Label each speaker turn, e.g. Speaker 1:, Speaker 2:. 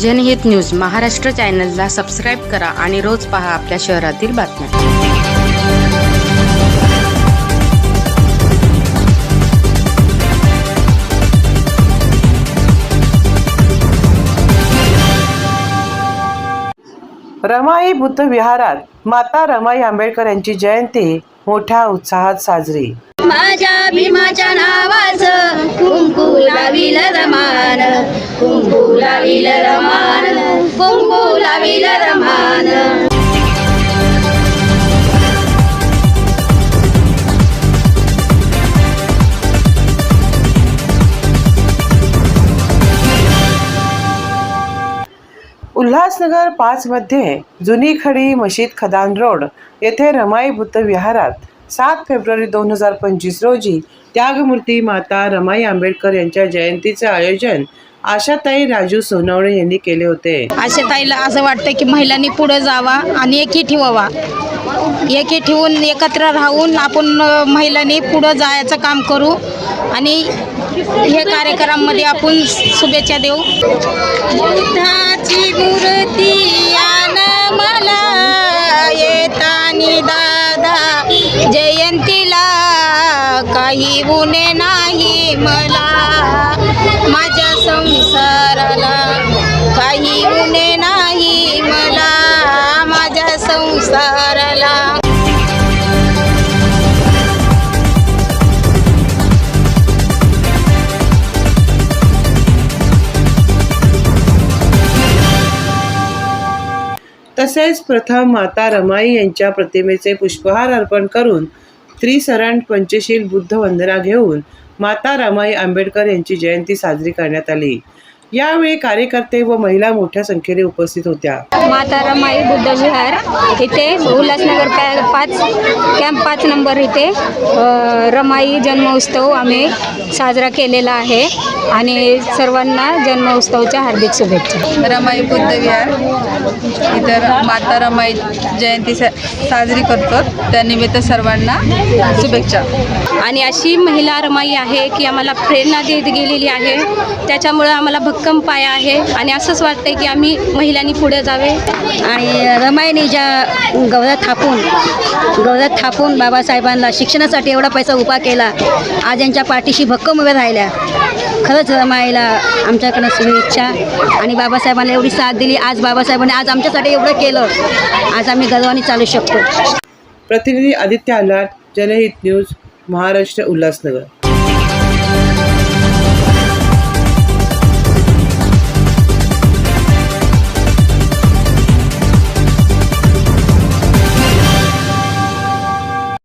Speaker 1: जनहित न्यूज महाराष्ट्र चॅनलला सबस्क्राईब करा आणि रोज पहा आपल्या शहरातील बातम्या.
Speaker 2: रमाई बुद्ध विहारात माता रमाई आंबेडकर यांची जयंती मोठ्या उत्साहात साजरी.
Speaker 3: माझ्या भीमाच्या नावाच कुंकू लाविल रमान कुंकू लाविल रमान कुंकू लाविल रमान.
Speaker 2: उल्हासनगर पाचमध्ये जुनी खडी मशीद खदान रोड येथे रमाई बुद्ध विहारात सात फेब्रुवारी दोन हजार पंचवीस रोजी त्यागमूर्ती माता रमाई आंबेडकर यांच्या जयंतीचे आयोजन आशाताई राजू सोनवणे यांनी केले होते.
Speaker 4: आशाताईला असं वाटतं की महिलांनी पुढे जावा आणि एकी ठेवावा. एकी ठेवून एकत्र राहून आपण अ, महिलांनी पुढं जायचं काम करू आणि हे कार्यक्रमामध्ये आपण शुभेच्छा देऊ. बुद्धाची काही उणे नाही मला. माझ्या संसाराला काही उणे नाही मला. माझ्या संसाराला
Speaker 2: तसेच प्रथम माता रमाई यांच्या प्रतिमेचे पुष्पहार अर्पण करून त्रिसरण पंचशील बुद्ध वंदना घेऊन माता रमाई आंबेडकर यांची जयंती साजरी करण्यात आली. यावेळी कार्यकर्ते व महिला मोठ्या संख्येने उपस्थित होत्या.
Speaker 4: माता रमाई बुद्ध विहार इथे उल्हासनगर पॅ पाच कॅम्प पाच नंबर इथे रमाई जन्मोत्सव आम्ही साजरा केलेला आहे आणि सर्वांना जन्मोत्सवच्या हार्दिक शुभेच्छा.
Speaker 5: रमाई बुद्ध विहार. इतर माता रमाई जयंती सा साजरी करतो. त्यानिमित्त सर्वांना शुभेच्छा.
Speaker 4: आणि अशी महिला रमाई आहे की आम्हाला प्रेरणा देत गेलेली आहे. त्याच्यामुळं आम्हाला भक्कम पाया आहे आणि असंच वाटतंय की आम्ही महिलांनी पुढे जावे
Speaker 3: आणि रमाईने ज्या गवळ्यात थापून गवळ्यात थापून बाबासाहेबांना शिक्षणासाठी एवढा पैसा उभा केला आज यांच्या पाठीशी भक्कम उभ्या राहिल्या. खरंच रमाईला आमच्याकडनं शुभेच्छा आणि बाबासाहेबांना एवढी साथ दिली. आज बाबासाहेबांनी आज आमच्यासाठी एवढं केलं. आज आम्ही गर्वाने चालू शकतो.
Speaker 2: प्रतिनिधी आदित्य आलाट जनहित न्यूज महाराष्ट्र उल्हासनगर.